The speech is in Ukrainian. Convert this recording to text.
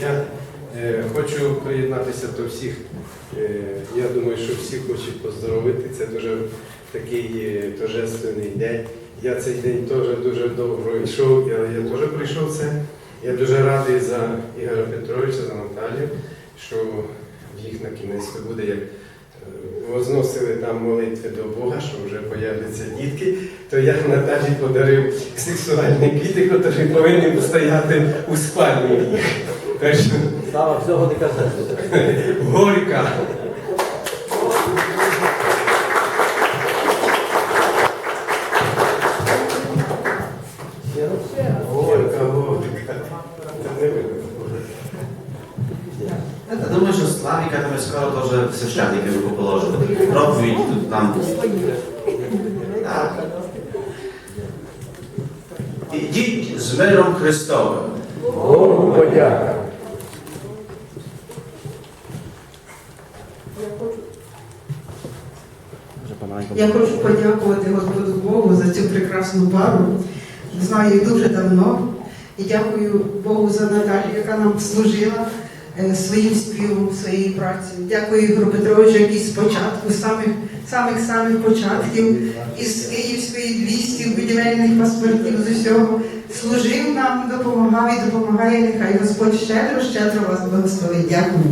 Я е, хочу приєднатися до всіх. Е, я думаю, що всі хочуть поздоровити. Це дуже такий е, торжественний день. Я цей день теж дуже довго йшов, я, я теж прийшов це. Я дуже радий за Ігоря Петровича, за Наталію, що їх на кінець буде як. Возносили там молитви до Бога, що вже появляться дітки, то я Наталі подарив сексуальні квіти, які повинні стояти у спальні Слава всього не казати. Горька. Горька, горька. Це не видно. Я думаю, що Славіка там скоро теж священники руку положили. Проповідь тут там. Так. Ідіть з миром Христовим. Богу подяка. Я хочу подякувати Господу Богу за цю прекрасну пару. Знаю дуже давно. І дякую Богу за Наталію, яка нам служила своїм співом, своєю працею. Дякую Ігору Петровичу, який спочатку, самих самих самих початків, із Київської 200 будівельних паспортів з усього служив нам, допомагав і допомагає. Нехай Господь щедро, щедро вас благословить. Дякую.